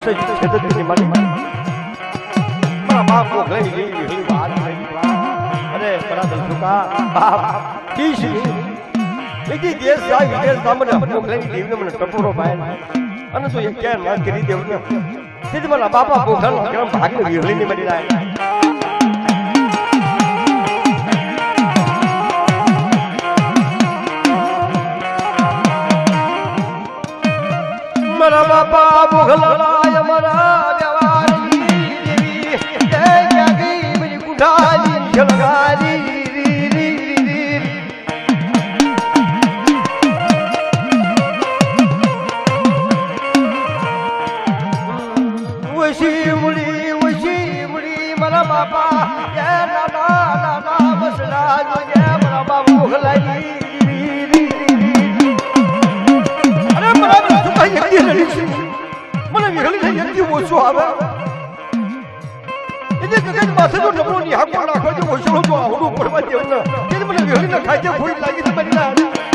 બાપ ગઈ ગઈ વાત અરે બરાબર સુકા બાપ કી છે એકી દેશ જાય વિદેશ ગામને મોકલાવી દેવને મને ટપોરો પાય અને તો એ ક્યાં ના કરી દેવને સીધી મારા બાપા પોખરનો કેમ ભાગને વિહળીને મરી જાય મારા બાપા મોગલાય चलगारी માથે તો ડબરો ની હાક નાખવા જો ઓછો તો આવડું પડવા દેવું ને કે મને વિહળી ના ખાઈ જાય ભૂલ લાગી તો બની ના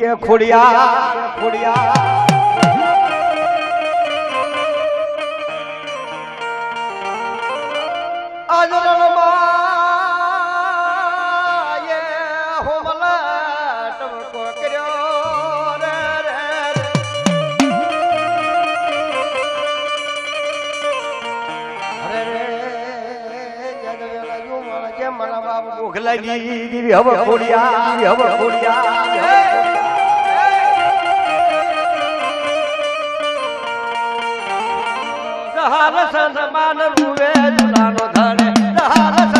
યાદ ખોડિયા ખોડિયા મારા બાપ મોકલાઈ દીધી હવે ખોડિયા હવે ખોડિયા જહાર સંતમાન મુવે દુલાનો ધરે જહાર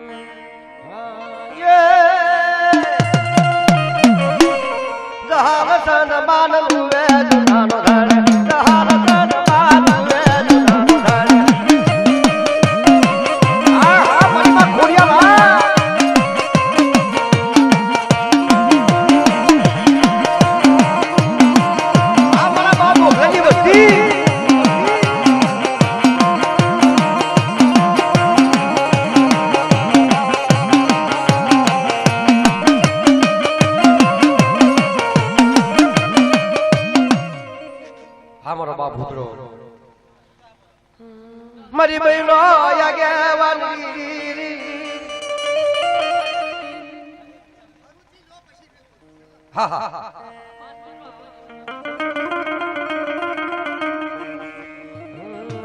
ಸಾಲು ಗಾಳ હા મારો બાપ પુત્રો મારી બહેનો હા હા હા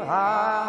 હા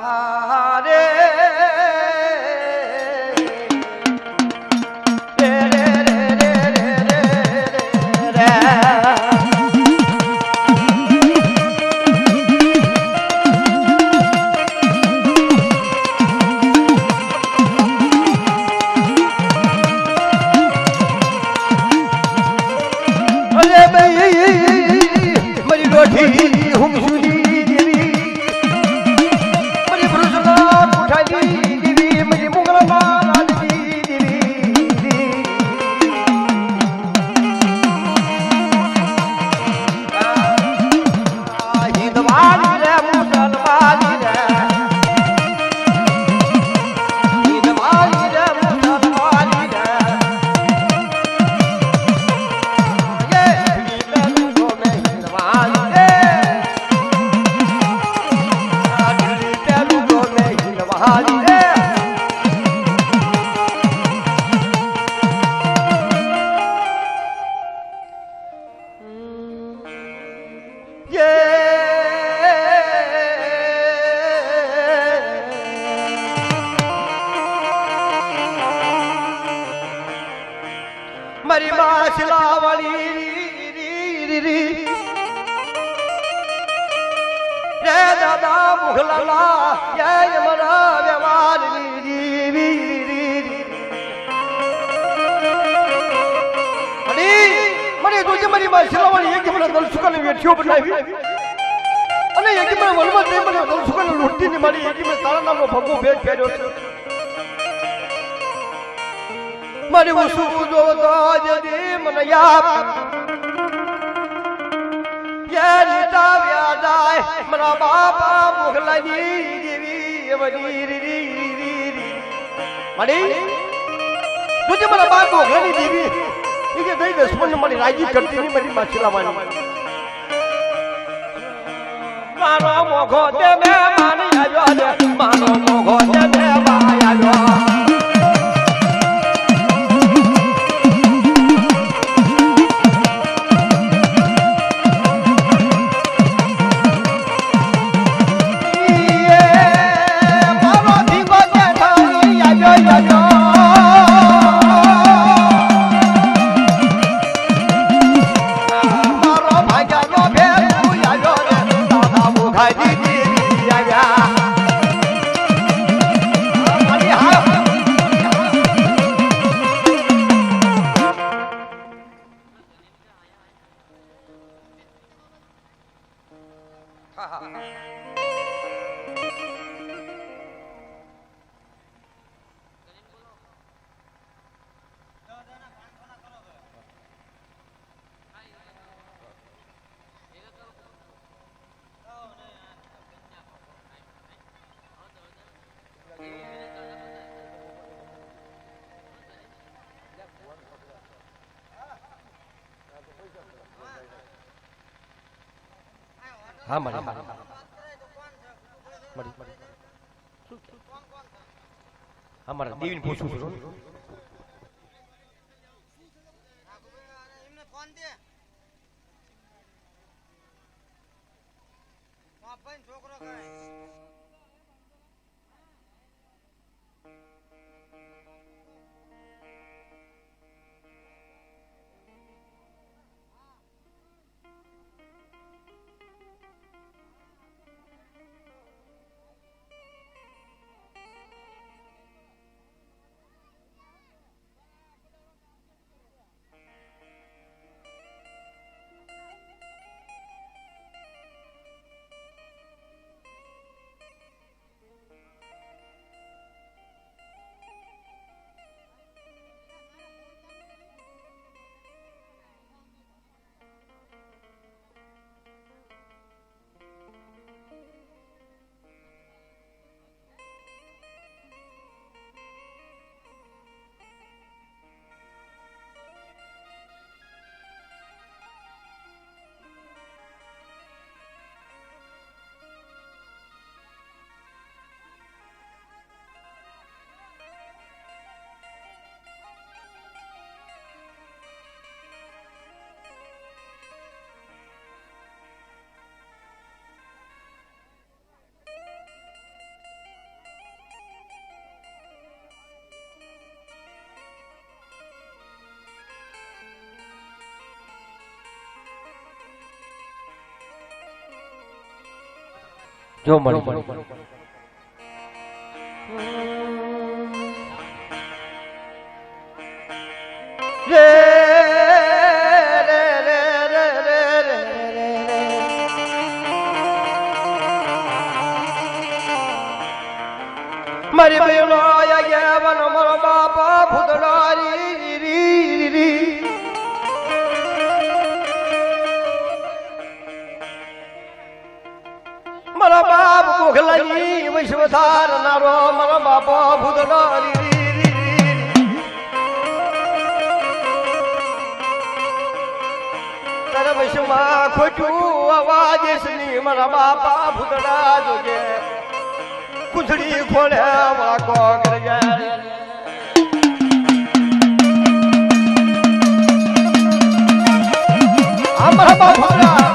મારી માછલા શિલાવાળી રી દાદા મુઘલાલા જય મરા વ્યવહાર મને તુજે મારી માં શિલાવાળી એક મને દલસુકાને વેઠ્યો બનાવી. અને એક મને વનમાં તે મને લૂંટીને મારી એક મને તારા નામનો ભગવો ભેટ પહેર્યો છે. મારી ઉસુ જોતો જદી મને યાપ યે લીટાવ્યા જાય, મારા બાપા મોગલાની દેવી વડી રી રી રી રી મળી તુજે મારા બાપ મોગલાની દેવી એ કે દઈ દસમન મારી રાજી કરતી ની મારી માછલા મારો મોઘો તે મે માની આવ્યો મારો મોઘો તે હા મળી મળી. હા મારા દેવીને પૂછું છું. જો મળી રે મારી બહેનો આયા ગયા વન મારો બાપા ભૂતડારી બાપ વિશ્વધાર નારો મારો બાપો તારા વૈશ્વમાં ખોટું અવાજની મારા બાપા ભૂતડા જોજે કુથડી ખોલે વાકો કરજે અમારા બાપા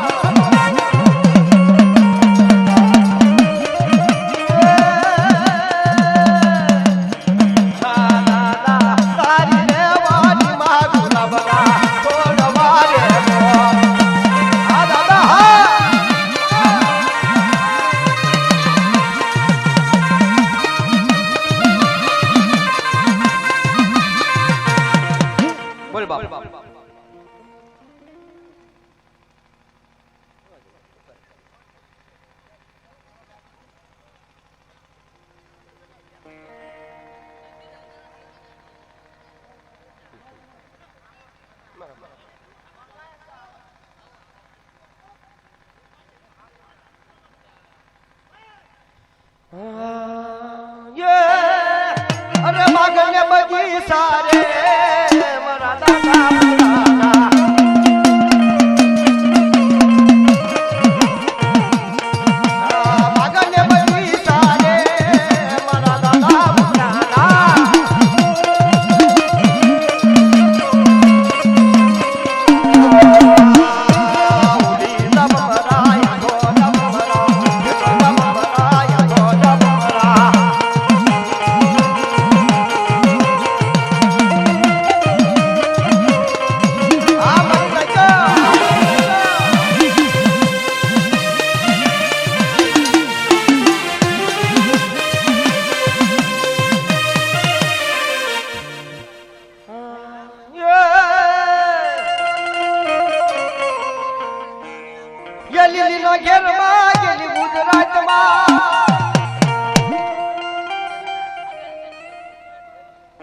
લીલી નો ઘેરમાં ગેલી ગુજરાતમાં.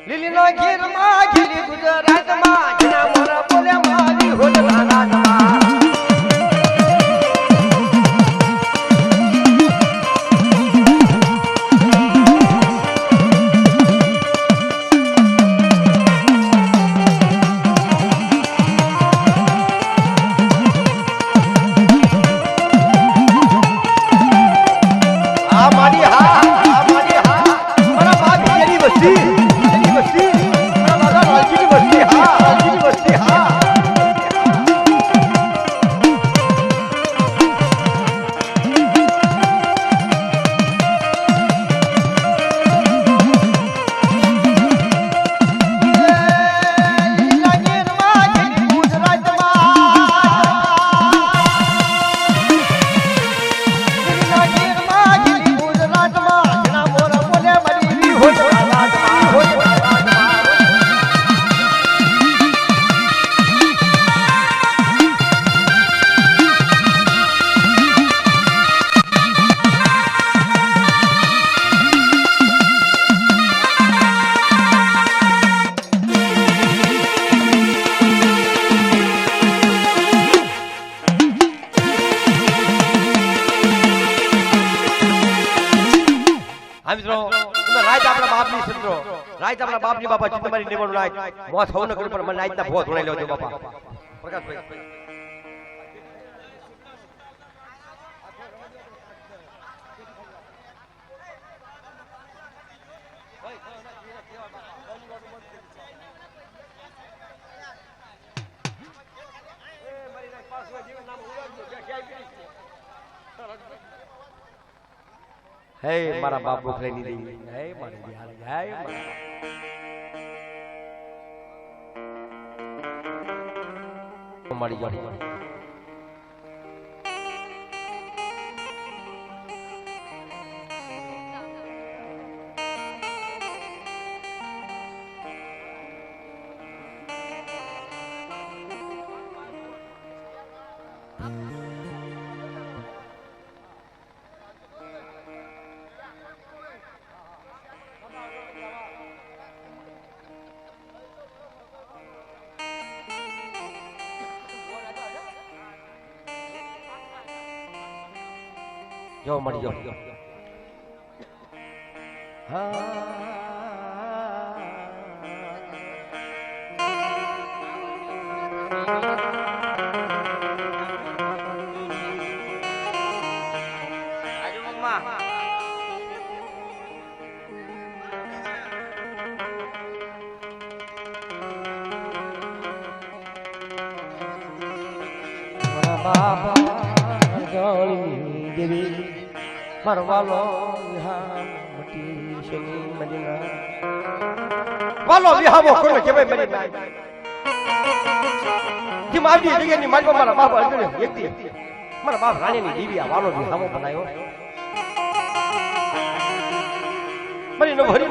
લીલી નો ઘેરમાં ગેલી ગુજરાતમાં. જેના મોરા હા, મિત્રો રાત આપણા બાપની સત્રો રાત આપણા બાપની બાપા ચિંતમારી નિમણું રાત મોત હોવ ન કર્યું પણ મને રાતના ભોત વણાઈ લેજો, બાપા. પ્રકાશભાઈ. હે મારા બાપ બોખલે ની દેવી હે મારી બિહારી હે મારા મળી જાઓ જો મળી જાઓ મારા બાપા જાણી દેવી મારવાલો વિહા મટી શની મદીના? વાલો વિહામો કોને કહેવાય મરી ના જે મારી જગ્યાની મારી મારા બાપ અર્જુન એક મારા બાપ રાણીની દીવી આ વાલો વિહામો બનાવ્યો. મરી નો ભરી